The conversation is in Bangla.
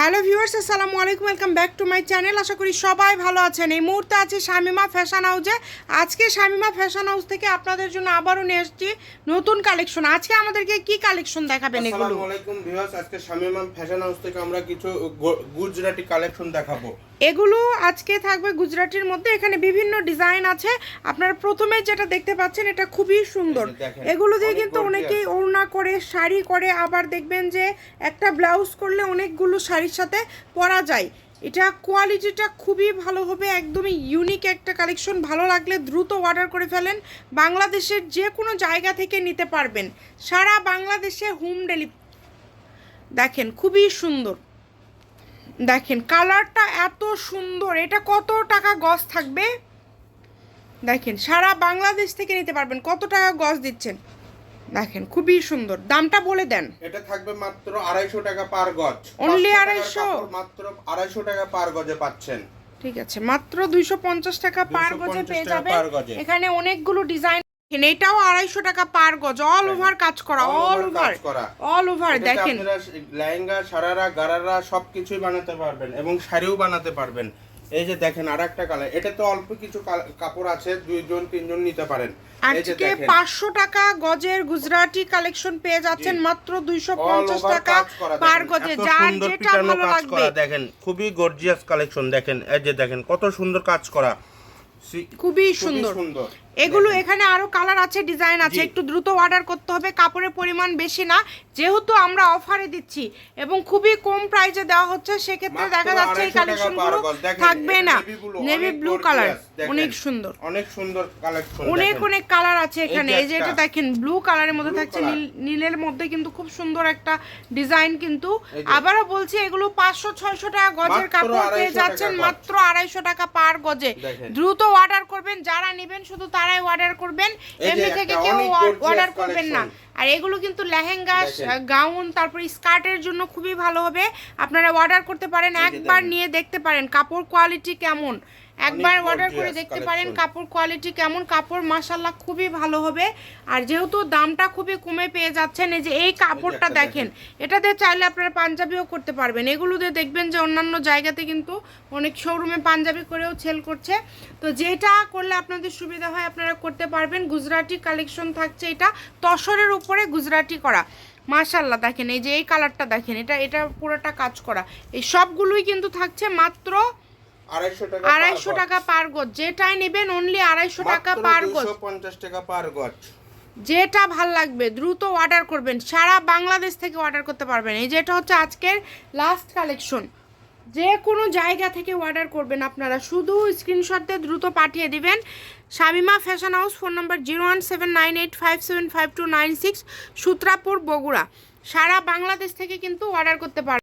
হ্যালো ভিউয়ার্স, আসসালামু আলাইকুম, welcome back to my channel. আশা করি সবাই ভালো আছেন। এই মুহূর্তে আছে শামিমা ফ্যাশন হাউসে। আজকে শামিমা ফ্যাশন হাউস থেকে আপনাদের জন্য আবারও নিয়ে এসেছি নতুন কালেকশন। আজকে আমাদেরকে কি কালেকশন দেখাবেন এগুলো? আসসালামু আলাইকুম ভিউয়ার্স, আজকে শামিমা ফ্যাশন হাউস থেকে আমরা কিছু গুজরাটি কালেকশন দেখাবো। এগুলো আজকে থাকবে গুজরাটির মধ্যে। এখানে বিভিন্ন ডিজাইন আছে। আপনারা প্রথমে যেটা দেখতে পাচ্ছেন এটা খুবই সুন্দর। এগুলো দিয়ে কিন্তু অনেকেই ওড়না করে শাড়ি করে আবার দেখবেন যে একটা ব্লাউজ করলে অনেকগুলো শাড়ির সাথে পরা যায়। এটা কোয়ালিটিটা খুবই ভালো হবে একদমই ইউনিক একটা কালেকশন ভালো লাগলে দ্রুত অর্ডার করে ফেলেন। বাংলাদেশের যে কোনো জায়গা থেকে নিতে পারবেন। সারা বাংলাদেশে হোম ডেলিভারি দেখেন খুবই সুন্দর। দেখেন কালারটা এত সুন্দর এটা কত টাকা গজ থাকবে? দেখেন সারা বাংলাদেশ থেকে নিতে পারবেন কত টাকা গজ দিচ্ছেন? দেখেন খুবই সুন্দর দামটা বলে দেন। এটা থাকবে মাত্র আড়াইশো টাকা পার গজ। অনলি 500 টাকার 250? মাত্র আড়াইশো টাকা পার গজে পাচ্ছেন। ঠিক আছে মাত্র দুইশো পঞ্চাশ টাকা পার গজে পেয়ে যাবেন। এখানে অনেকগুলো ডিজাইন এটাও আড়াইশো টাকা পার গজ অল ওভার কাজ করা অল ওভার করা। অল ওভার দেখেন। লেহেঙ্গা সারারা গারারা সবকিছুই বানাতে পারবেন এবং শাড়িও বানাতে পারবেন। এই যে দেখেন আর একটা কালার এটা তো অল্প কিছু কাপড় আছে দুইজন তিনজন নিতে পারেন। আজকে পাঁচশো টাকা গজের গুজরাটি কালেকশন পেয়ে যাচ্ছেন মাত্র দুইশো পঞ্চাশ টাকা পার গজে যার যেটা ভালো লাগবে। দেখেন খুবই গর্জিয়াস কালেকশন দেখেন এই যে দেখেন কত সুন্দর কাজ করা। খুবই খুবই সুন্দর। সুন্দর। এগুলো এখানে আরও কালার আছে ডিজাইন আছে। একটু দ্রুত অর্ডার করতে হবে কাপড়ের পরিমাণ বেশি না। যেহেতু আমরা অফারে দিচ্ছি এবং খুবই কম প্রাইসে দেওয়া হচ্ছে সেক্ষেত্রে দেখা যাচ্ছে এই 250 টাকা কালেকশনগুলো থাকবে না। নেভি ব্লু কালার অনেক সুন্দর। অনেক সুন্দর কালেকশন অনেক অনেক কালার আছে এখানে। এই যে এটা দেখেন ব্লু কালারের মধ্যে থাকছে নীল- নীলের মধ্যে কিন্তু খুব সুন্দর একটা ডিজাইন কিন্তু। আবারও বলছি এগুলো পাঁচশো ছয়শো টাকা গজের কাপড় পেয়ে যাচ্ছেন মাত্র আড়াইশো টাকা পার গজে। দ্রুত অর্ডার করবেন যারা নেবেন শুধু তারাই অর্ডার করবেন এমনি থেকে কেউ অর্ডার করবেন না। আর এগুলো কিন্তু লেহেঙ্গা গাউন তারপর স্কার্টের জন্য খুবই ভালো হবে। আপনারা অর্ডার করতে পারেন একবার নিয়ে দেখতে পারেন কাপড় কোয়ালিটি কেমন। একবার অর্ডার করে দেখতে পারেন কাপড় কোয়ালিটি কেমন কাপড় মাসাল্লাহ খুবই ভালো হবে। আর যেহেতু দামটা খুবই কমে পেয়ে যাচ্ছেন এই যে এই কাপড়টা দেখেন এটা দিয়ে চাইলে আপনারা পাঞ্জাবিও করতে পারবেন। এগুলো দিয়ে দেখবেন যে অন্যান্য জায়গাতে কিন্তু অনেক শোরুমে পাঞ্জাবি করেও সেল করছে। তো যেটা করলে আপনাদের সুবিধা হয় আপনারা করতে পারবেন। গুজরাটি কালেকশন থাকছে এটা তসরের উপরে গুজরাটি করা। মাশাল্লাহ দেখেন এই যে এই কালারটা দেখেন এটা এটা পুরোটা কাজ করা। এই সবগুলোই কিন্তু থাকছে মাত্র আড়াইশো টাকা পার গজ। যেটাই নেবেন অনলি আড়াইশো টাকা পার গজ। পঞ্চাশ টাকা পার গজ। যেটা ভালো লাগবে দ্রুত অর্ডার করবেন। সারা বাংলাদেশ থেকে অর্ডার করতে পারবেন। এই যেটা হচ্ছে আজকের লাস্ট কালেকশন যে কোনো জায়গা থেকে অর্ডার করবেন আপনারা। শুধু স্ক্রিনশট দিয়ে দ্রুত পাঠিয়ে দিবেন। Shamima fashion house phone number zero one seven nine eight five seven five two nine six Sutrapur Bogura. সারা বাংলাদেশ থেকে কিন্তু অর্ডার করতে পারবেন।